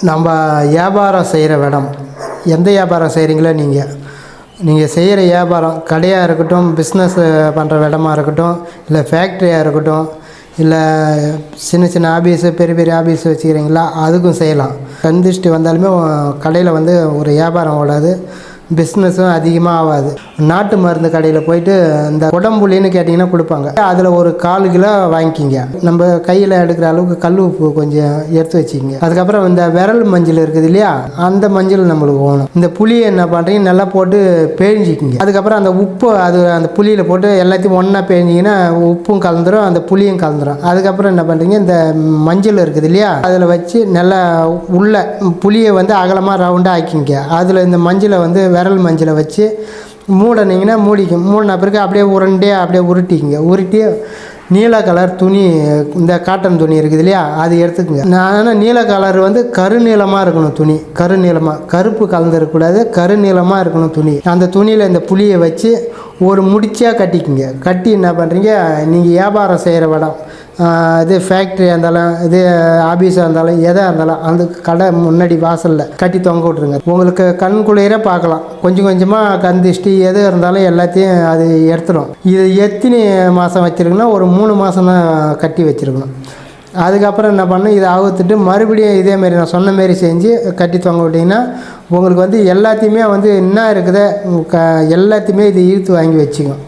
நம்ம வியாபாரம் செய்கிற இடம் எந்த வியாபாரம் செய்கிறீங்களோ நீங்கள் நீங்கள் செய்கிற வியாபாரம் கடையாக இருக்கட்டும் பிஸ்னஸ் பண்ணுற இடமா இருக்கட்டும் இல்லை ஃபேக்ட்ரியாக இருக்கட்டும் இல்லை சின்ன சின்ன ஆஃபீஸு பெரிய பெரிய ஆஃபீஸ் வச்சுக்கிறீங்களா அதுக்கும் செய்யலாம். கண் வந்தாலுமே கடையில் வந்து ஒரு வியாபாரம் ஓடாது. பிஸ்னஸும் அதிகமாக ஆகாது நாட்டு மருந்து கடையில் போயிட்டு இந்த உடம்புலின்னு கேட்டிங்கன்னா கொடுப்பாங்க. அதில் ஒரு கால் கிலோ வாங்கிக்கிங்க. நம்ம கையில் எடுக்கிற அளவுக்கு கல் உப்பு கொஞ்சம் எடுத்து வச்சுக்கிங்க. அதுக்கப்புறம் இந்த விரல் மஞ்சள் இருக்குது இல்லையா? அந்த மஞ்சள் நம்மளுக்கு வேணும். இந்த புளியை என்ன பண்ணுறீங்க நல்லா போட்டு பேஞ்சிக்கிங்க. அதுக்கப்புறம் அந்த உப்பு அது அந்த புளியில் போட்டு எல்லாத்தையும் ஒன்றா பேஞ்சிங்கன்னா உப்பும் கலந்துரும் அந்த புளியும் கலந்துரும். அதுக்கப்புறம் என்ன பண்ணுறீங்க இந்த மஞ்சள் இருக்குது இல்லையா? அதில் வச்சு நல்லா உள்ள புளியை வந்து அகலமாக ரவுண்டாக ஆக்கிங்க அதில் இந்த மஞ்சளை வந்து விரல் மஞ்சளை வச்சு மூடினீங்கன்னா மூடிக்கும். மூடின பிறகு அப்படியே உருண்டே அப்படியே உருட்டிக்கிங்க. உருட்டி நீல கலர் துணி இந்த காட்டன் துணி இருக்குது இல்லையா அது எடுத்துக்கங்க. நான் நீல கலர் வந்து கருநீளமாக இருக்கணும் துணி. கருநீளமாக கருப்பு கலந்துருக்கக்கூடாது கருநீளமாக இருக்கணும் துணி. அந்த துணியில் இந்த புளியை வச்சு ஒரு முடிச்சியாக கட்டிக்குங்க. கட்டி என்ன பண்ணுறீங்க நீங்கள் வியாபாரம் செய்கிற இடம் இது ஃபேக்ட்ரியாக இருந்தாலும் இது ஆஃபீஸாக இருந்தாலும் எதாக இருந்தாலும் அந்த கடை முன்னாடி வாசலில் கட்டி தொங்க விட்ருங்க உங்களுக்கு கண் குளிர பார்க்கலாம். கொஞ்சம் கொஞ்சமாக கந்திஷ்டி எது இருந்தாலும் எல்லாத்தையும் அது எடுத்துடும் இது எத்தனை மாதம் வச்சுருக்குன்னா ஒரு மூணு மாதம் தான் கட்டி வச்சுருக்கணும். அதுக்கப்புறம் என்ன பண்ணணும் இதை அவுத்துட்டு மறுபடியும் இதேமாரி நான் சொன்ன மாரி செஞ்சு கட்டி தொங்க விட்டிங்கன்னா உங்களுக்கு வந்து எல்லாத்தையுமே வந்து என்ன இருக்குதோ க எல்லாத்தையுமே இது இழுத்து வாங்கி வச்சுக்கும்.